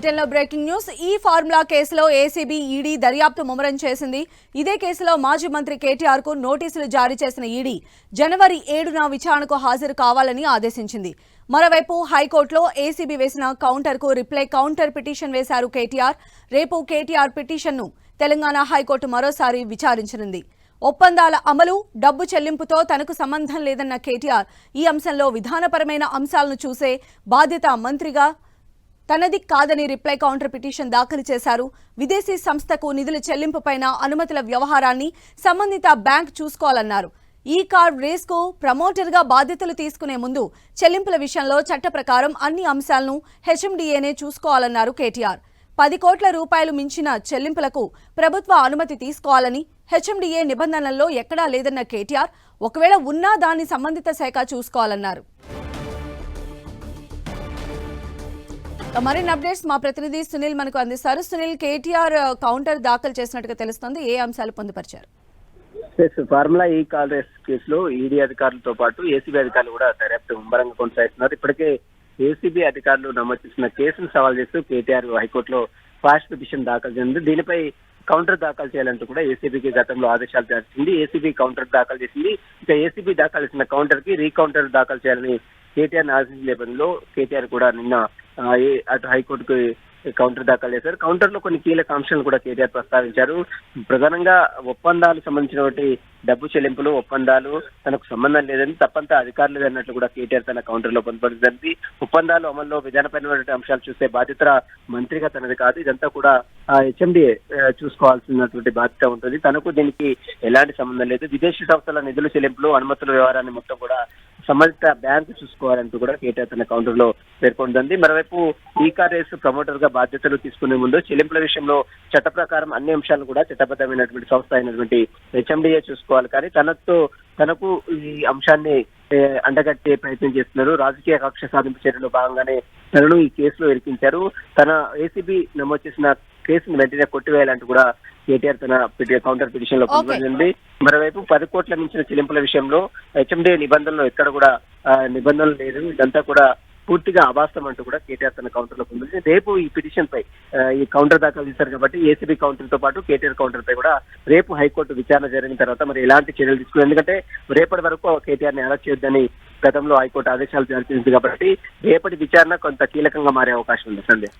బులెటిన్లో breaking news. ఈ formula కేసులో ఏసీబీ ఈడీ దర్యాప్తు ముమ్మరం చేసింది. ఇదే కేసులో మాజీ మంత్రి కేటీఆర్కు నోటీసులు జారీ చేసిన ఈడీ జనవరి ఏడున విచారణకు హాజరు కావాలని ఆదేశించింది. మరోవైపు హైకోర్టులో ఏసీబీ వేసిన కౌంటర్కు రిప్లై కౌంటర్ పిటిషన్ వేశారు కేటీఆర్. రేపు కేటీఆర్ పిటిషన్ను తెలంగాణ హైకోర్టు మరోసారి విచారించనుంది. ఒప్పందాల అమలు డబ్బు చెల్లింపుతో తనకు సంబంధం లేదన్న కేటీఆర్ ఈ అంశంలో విధానపరమైన అంశాలను చూసే బాధ్యత మంత్రిగా తనది కాదని రిప్లై కౌంటర్ పిటిషన్ దాఖలు చేశారు. విదేశీ సంస్థకు నిధుల చెల్లింపుపైన అనుమతుల వ్యవహారాన్ని సంబంధిత బ్యాంక్ చూసుకోవాలన్నారు. ఈ కార్డ్ రేస్కు ప్రమోటర్గా బాధ్యతలు తీసుకునే ముందు చెల్లింపుల విషయంలో చట్ట ప్రకారం అన్ని అంశాలను హెచ్ఎండిఏనే చూసుకోవాలన్నారు కేటీఆర్. పది కోట్ల రూపాయలు మించిన చెల్లింపులకు ప్రభుత్వ అనుమతి తీసుకోవాలని హెచ్ఎండిఏ నిబంధనల్లో ఎక్కడా లేదన్న కేటీఆర్ ఒకవేళ ఉన్నా దాన్ని సంబంధిత శాఖ చూసుకోవాలన్నారు. మరిన్ని అప్డేట్స్ మా ప్రతినిధి సునీల్ మనకు అందిస్తారు. సునీల్ కేటీఆర్ కౌంటర్ దాఖలు చేసినట్టుగా తెలుస్తుంది. ఏ అంశాలు పొందుపరిచారు? ఫార్ములా ఈ కాల్ రేస్ కేసులో ఈడీ అధికారులతో పాటు ఏసీబీ అధికారులు కూడా దర్యాప్తు ముమ్మరంగా కొనసాగిస్తున్నారు. ఇప్పటికే ఏసీబీ అధికారులు నమోదు చేసిన కేసును సవాల్ చేస్తూ కేటీఆర్ హైకోర్టులో ఫాస్ట్ పిటిషన్ దాఖలు చేసింది. దీనిపై కౌంటర్ దాఖలు చేయాలంటూ కూడా ఏసీబీకి గతంలో ఆదేశాలు చేసింది. ఏసీబీ కౌంటర్ దాఖలు చేసింది. ఇక ఏసీబీ దాఖలు చేసిన కౌంటర్కి రీకౌంటర్ దాఖలు చేయాలని కేటీఆర్ ఆశించిన నేపథ్యంలో కేటీఆర్ కూడా నిన్న అటు హైకోర్టుకు కౌంటర్ దాఖలు చేశారు. కౌంటర్లో కొన్ని కీలక అంశాలను కూడా కేటీఆర్ ప్రస్తావించారు. ప్రధానంగా ఒప్పందాలు సంబంధించినటువంటి డబ్బు చెల్లింపులు ఒప్పందాలు తనకు సంబంధం లేదని తప్పంతా అధికారులు అన్నట్లు కూడా కేటీఆర్ తన కౌంటర్లో పొందుపరిచింది ఒప్పందాలు అమల్లో విధానపరమైనటువంటి అంశాలు చూస్తే బాధ్యత మంత్రిగా తనది కాదు. ఇదంతా కూడా హెచ్ఎండిఏ చూసుకోవాల్సినటువంటి బాధ్యత ఉంటుంది. తనకు దీనికి ఎలాంటి సంబంధం లేదు. విదేశీ సంస్థల నిధుల చెల్లింపులు అనుమతుల వ్యవహారాన్ని మొత్తం కూడా సంబంధిత బ్యాంకు చూసుకోవాలంటూ కూడా కేటీఆర్ తన కౌంటర్లో పేర్కొంటుంది. మరోవైపు ఈ కార్ రేసు ప్రమోటర్గా బాధ్యతలు తీసుకునే ముందు చెల్లింపుల విషయంలో చట్ట ప్రకారం అన్ని అంశాలను కూడా చట్టబద్ధమైనటువంటి సంస్థ అయినటువంటి హెచ్ఎండిఏ చూసుకోవాలి. కానీ తనతో తనకు ఈ అంశాన్ని అండగట్టే ప్రయత్నం చేస్తున్నారు. రాజకీయ కక్ష సాధింపు చర్యలో భాగంగానే తనను ఈ కేసులో ఇరికించారు. తన ఏసీబీ నమోదు చేసిన కేసును వెంటనే కొట్టివేయాలంటూ కూడా కేటీఆర్ తన కౌంటర్ పిటిషన్లో. పొందుపరింది మరోవైపు పది కోట్ల మించిన చెల్లింపుల విషయంలో హెచ్ఎండి నిబంధనలు ఎక్కడ కూడా నిబంధనలు లేదు. ఇదంతా కూడా పూర్తిగా అవాస్తవం అంటూ కూడా కేటీఆర్ తన కౌంటర్లో పొందింది. రేపు ఈ పిటిషన్ పై ఈ కౌంటర్ దాఖలు చేశారు కాబట్టి ఏసీబీ కౌంటర్తో పాటు కేటీఆర్ కౌంటర్ పై కూడా రేపు హైకోర్టు విచారణ జరిగిన తర్వాత మరి ఎలాంటి చర్యలు తీసుకున్నారు ఎందుకంటే రేపటి వరకు కేటీఆర్ని అరెస్ట్ చేయొద్దని గతంలో హైకోర్టు ఆదేశాలు జారీ చేసింది కాబట్టి రేపటి విచారణ కొంత కీలకంగా మారే అవకాశం ఉంది. సందేహం